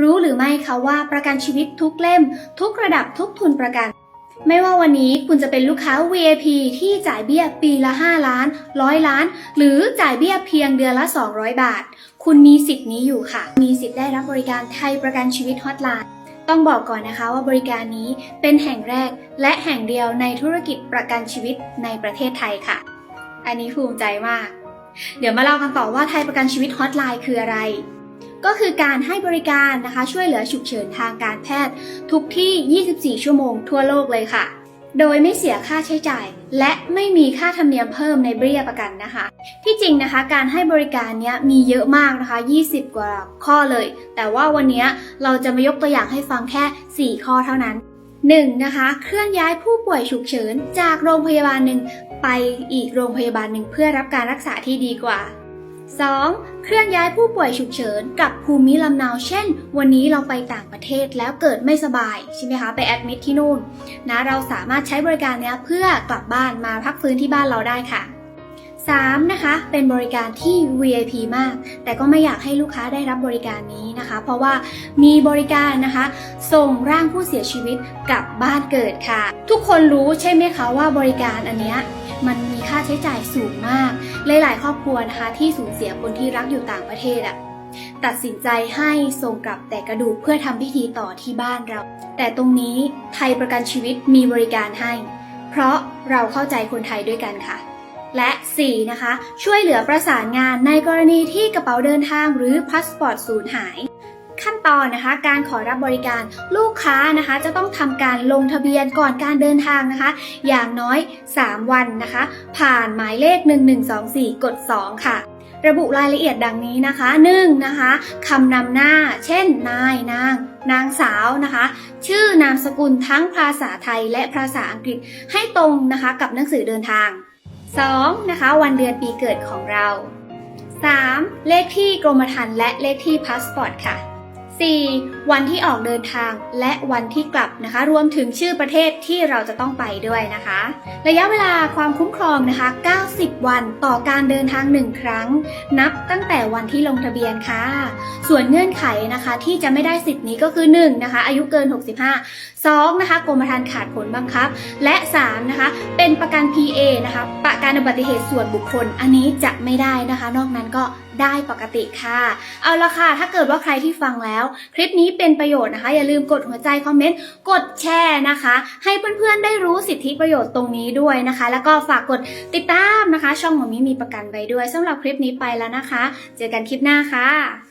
รู้หรือไม่คะว่าประกันชีวิตทุกเล่ม ทุกระดับทุกทุนประกัน ไม่ว่าวันนี้คุณจะเป็นลูกค้า VIP ที่จ่ายเบี้ยปีละ 5 ล้าน 100 ล้าน หรือจ่ายเบี้ยเพียงเดือนละ 200 บาท คุณมีสิทธิ์นี้อยู่ค่ะ มีสิทธิ์ได้รับบริการไทยประกันชีวิตฮอตไลน์ต้องบอกก่อนนะคะว่าบริการนี้เป็นแห่งแรกและแห่งเดียวในธุรกิจประกันชีวิตในประเทศไทยค่ะ อันนี้ภูมิใจมาก เดี๋ยวมาเล่ากันต่อว่าไทยประกันชีวิตฮอตไลน์คืออะไร ก็คือการให้บริการนะคะช่วยเหลือฉุกเฉินทางการแพทย์ ทุกที่ 24 ชั่วโมงทั่วโลกเลยค่ะ โดยไม่เสียค่าใช้จ่าย และไม่มีค่าธรรมเนียมเพิ่มในเบี้ยประกันนะคะ ที่จริงนะคะ การให้บริการเนี้ยมีเยอะมากนะคะ 20 กว่าข้อเลย แต่ว่าวันนี้เราจะมายกตัวอย่างให้ฟังแค่ 4 ข้อเท่านั้น 1. นะคะเคลื่อนย้ายผู้ป่วยฉุกเฉินจากโรงพยาบาลหนึ่งไปอีกโรงพยาบาลหนึ่งเพื่อรับการรักษาที่ดีกว่า 2. เคลื่อนย้ายผู้ป่วยฉุกเฉินกับภูมิลำเนาเช่น วันนี้เราไปต่างประเทศแล้วเกิดไม่สบายใช่ไหมคะไปแอดมิทที่นู่นนะเราสามารถใช้บริการนี้เพื่อกลับบ้านมาพักฟื้นที่บ้านเราได้ค่ะ 3. นะคะ เป็นบริการที่ VIP มาก แต่ก็ไม่อยากให้ลูกค้าได้รับบริการนี้นะคะ เพราะว่ามีบริการนะคะ ส่งร่างผู้เสียชีวิตกลับบ้านเกิดค่ะ ทุกคนรู้ใช่ไหมคะว่าบริการอันเนี้ยมันมีค่าใช้จ่ายสูงมากหลายๆ ครอบครัวนะคะที่สูญเสียคนที่รักอยู่ต่างประเทศอะตัดสินใจให้ส่งกลับแต่กระดูกเพื่อทำพิธีต่อที่บ้านเรา แต่ตรงนี้ไทยประกันชีวิตมีบริการให้ เพราะเราเข้าใจคนไทยด้วยกันค่ะ และ 4. นะคะ ช่วยเหลือประสานงานในกรณีที่กระเป๋าเดินทางหรือพาสปอร์ตสูญหาย ขั้นตอนนะคะ การขอรับบริการลูกค้านะคะ จะต้องทำการลงทะเบียนก่อนการเดินทางนะคะ อย่างน้อย 3 วันนะคะ ผ่านหมายเลข 1124 กด 2 ค่ะระบุรายละเอียดดังนี้นะคะ 1. นะคะคำนำหน้า เช่น นาย นาง นางสาวนะคะ ชื่อนามสกุลทั้งภาษาไทยและภาษาอังกฤษให้ตรงนะคะ กับหนังสือเดินทาง 2. นะคะ วันเดือนปีเกิดของเรา 3. เลขที่กรมธรรม์และเลขที่พาสปอร์ตค่ะ 4. วันที่ออกเดินทางและวันที่กลับนะคะ รวมถึงชื่อประเทศที่เราจะต้องไปด้วยนะคะ ระยะเวลาความคุ้มครองนะคะ 90 วันต่อการเดินทาง 1 ครั้ง นับตั้งแต่วันที่ลงทะเบียนค่ะ ส่วนเงื่อนไขนะคะที่จะไม่ได้สิทธิ์นี้ก็คือ 1. นะคะ อายุเกิน 65 2. นะคะกรมธรรม์ขาดผลบังคับ และ 3. นะคะ เป็นประกัน PA นะคะ ประกันอุบัติเหตุส่วนบุคคล อันนี้จะไม่ได้นะคะ นอกนั้นก็ได้ปกติค่ะ เอาละค่ะ ถ้าเกิดว่าใครที่ฟังแล้ว คลิปนี้เป็นประโยชน์นะคะ อย่าลืมกดหัวใจคอมเมนต์ กดแชร์นะคะ ให้เพื่อนๆได้รู้สิทธิประโยชน์ตรงนี้ด้วยนะคะ แล้วก็ฝากกดติดตามนะคะ ช่องหมอมีมีประกันไว้ด้วยสำหรับคลิปนี้ไปแล้วนะคะ เจอกันคลิปหน้าค่ะ